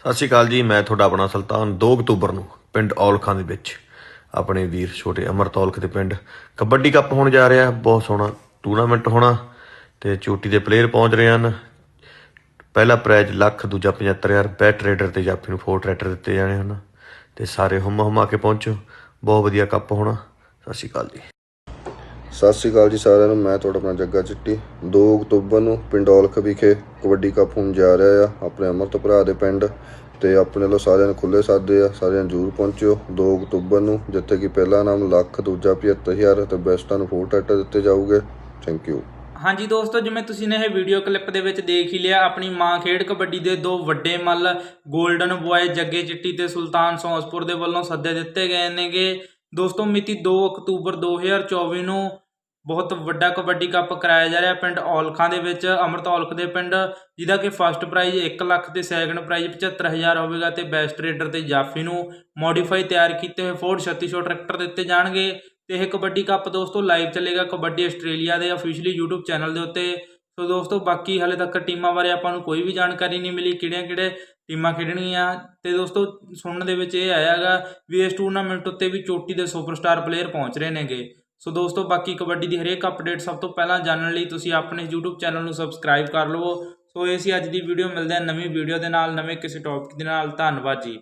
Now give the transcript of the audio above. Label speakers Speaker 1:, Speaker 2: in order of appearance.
Speaker 1: ਸਤਿ ਸ਼੍ਰੀ ਅਕਾਲ ਜੀ, ਮੈਂ ਤੁਹਾਡਾ ਆਪਣਾ ਸੁਲਤਾਨ 2 ਅਕਤੂਬਰ ਨੂੰ ਪਿੰਡ ਔਲਖਾਂ ਦੇ ਵਿੱਚ। ਆਪਣੇ ਵੀਰ ਛੋਟੇ ਅਮਰਤ ਔਲਖ ਦੇ ਪਿੰਡ। ਕਬੱਡੀ ਕੱਪ ਹੋਣ ਜਾ ਰਿਹਾ, ਬਹੁਤ ਸੋਹਣਾ ਟੂਰਨਾਮੈਂਟ ਹੋਣਾ ਤੇ ਚੋਟੀ ਦੇ ਪਲੇਅਰ ਪਹੁੰਚ ਰਹੇ ਹਨ। ਪਹਿਲਾ ਪ੍ਰਾਈਜ਼ ਲੱਖ, ਦੂਜਾ 75000 ਬੈਟ ਰੇਡਰ ਤੇ ਜਾਫੀ ਨੂੰ ਫੋਰ ਟਰੈਕਟਰ ਦਿੱਤੇ ਜਾਣੇ ਹਨ। ਤੇ ਸਾਰੇ ਹੁਮ ਹੁਮਾ ਕੇ ਪਹੁੰਚੋ, ਬਹੁਤ ਵਧੀਆ ਕੱਪ ਹੋਣਾ। ਸਤਿ ਸ਼੍ਰੀ ਅਕਾਲ ਜੀ।
Speaker 2: ਸਤਿ ਸ਼੍ਰੀ ਅਕਾਲ ਜੀ ਸਾਰਿਆਂ ਨੂੰ, ਮੈਂ ਤੁਹਾਡਾ ਆਪਣਾ ਜੱਗਾ ਚਿੱਟੀ। 2 ਅਕਤੂਬਰ ਨੂੰ ਪਿੰਡ ਔਲਖ ਵਿਖੇ ਕਬੱਡੀ ਕੱਪ ਹੋਣ ਜਾ ਰਿਹਾ ਆ, ਆਪਣੇ ਅਮਰਤ ਭਰਾ ਦੇ ਪਿੰਡ ਤੇ ਆਪਣੇ ਵੱਲੋਂ ਸਾਰਿਆਂ ਨੂੰ ਖੁੱਲੇ ਸਾਦੇ ਆ, ਸਾਰਿਆਂ ਨੂੰ ਜ਼ਰੂਰ ਪਹੁੰਚਿਓ। 2 ਅਕਤੂਬਰ ਨੂੰ, ਜਿੱਥੇ ਕਿ ਪਹਿਲਾ ਨਾਮ ਲੱਖ, ਦੂਜਾ 75000 ਤੇ ਬੈਸਟਾਂ ਨੂੰ ਫੋਰ ਟਰੈਕਟਰ ਦਿੱਤੇ ਜਾਊਗੇ। ਥੈਂਕ ਯੂ
Speaker 3: ਹਾਂਜੀ ਦੋਸਤੋ, ਜਿਵੇਂ ਤੁਸੀਂ ਨੇ ਇਹ ਵੀਡੀਓ ਕਲਿੱਪ ਦੇ ਵਿੱਚ ਦੇਖ ਹੀ ਲਿਆ, ਆਪਣੀ ਮਾਂ ਖੇਡ ਕਬੱਡੀ ਦੇ ਦੋ ਵੱਡੇ ਮੱਲ 골ਡਨ ਬੁਆਏ ਜੱਗੇ ਚਿੱਟੀ ਤੇ ਸੁਲਤਾਨ ਸੌਂਸਪੁਰ ਦੇ ਵੱਲੋਂ ਸੱਦੇ ਦਿੱਤੇ ਗਏ ਨੇਗੇ। ਦੋਸਤੋ, ਮਿਤੀ 2 ਅਕਤੂਬਰ 2024 ਨੂੰ ਬਹੁਤ ਵੱਡਾ ਕਬੱਡੀ ਕੱਪ ਕਰਾਇਆ ਜਾ ਰਿਹਾ ਪਿੰਡ ਔਲਖਾਂ ਦੇ ਵਿੱਚ, ਅਮਰਤ ਔਲਖ ਦੇ ਪਿੰਡ, ਜਿਹਦਾ ਕਿ ਫਸਟ ਪ੍ਰਾਈਜ਼ 1 ਲੱਖ ਤੇ ਸੈਕੰਡ ਪ੍ਰਾਈਜ਼ 75000 ਹੋਵੇਗਾ ਤੇ ਬੈਸਟ ਰੇਡਰ ਤੇ ਜਾਫੀ ਨੂੰ ਮੋਡੀਫਾਈ ਤਿਆਰ ਕੀਤੇ ਹੋਏ ਫੋਰਡ 3600 ਟਰੈਕਟਰ ਦਿੱਤੇ ਜਾਣਗੇ। ਤੇ ਇਹ ਕਬੱਡੀ ਕੱਪ ਦੋਸਤੋ ਲਾਈਵ ਚੱਲੇਗਾ ਕਬੱਡੀ ਆਸਟ੍ਰੇਲੀਆ ਦੇ ਅਫੀਸ਼ੀਅਲੀ YouTube ਚੈਨਲ ਦੇ ਉੱਤੇ। ਸੋ ਦੋਸਤੋ ਬਾਕੀ ਹਾਲੇ ਤੱਕ ਟੀਮਾਂ ਬਾਰੇ ਆਪਾਂ ਨੂੰ ਕੋਈ ਵੀ ਜਾਣਕਾਰੀ ਨਹੀਂ ਮਿਲੀ, ਕਿਹੜੀਆਂ ਕਿਹੜੇ ਟੀਮਾਂ ਖੇਡਣਗੀਆਂ। ਤੇ ਦੋਸਤੋ ਸੁਣਨ ਦੇ ਵਿੱਚ ਇਹ ਆਇਆਗਾ ਵੀ ਇਸ ਟੂਰਨਾਮੈਂਟ ਉੱਤੇ ਵੀ ਚੋਟੀ ਦੇ ਸੁਪਰਸਟਾਰ ਪਲੇਅਰ ਪਹੁੰਚ ਰਹੇ ਨੇਗੇ। ਸੋ ਦੋਸਤੋ, ਬਾਕੀ ਕਬੱਡੀ ਦੀ ਹਰੇਕ ਅਪਡੇਟ ਸਭ ਤੋਂ ਪਹਿਲਾਂ ਜਾਣਨ ਲਈ ਤੁਸੀਂ ਆਪਣੇ YouTube ਚੈਨਲ ਨੂੰ ਸਬਸਕ੍ਰਾਈਬ ਕਰ ਲਵੋ। ਸੋ ਇਹ ਸੀ ਅੱਜ ਦੀ ਵੀਡੀਓ ਮਿਲਦੇ ਹਾਂ ਨਵੀਂ ਵੀਡੀਓ ਦੇ ਨਾਲ, ਨਵੇਂ ਕਿਸੇ ਟੌਪਿਕ ਦੇ ਨਾਲ। ਧੰਨਵਾਦ ਜੀ।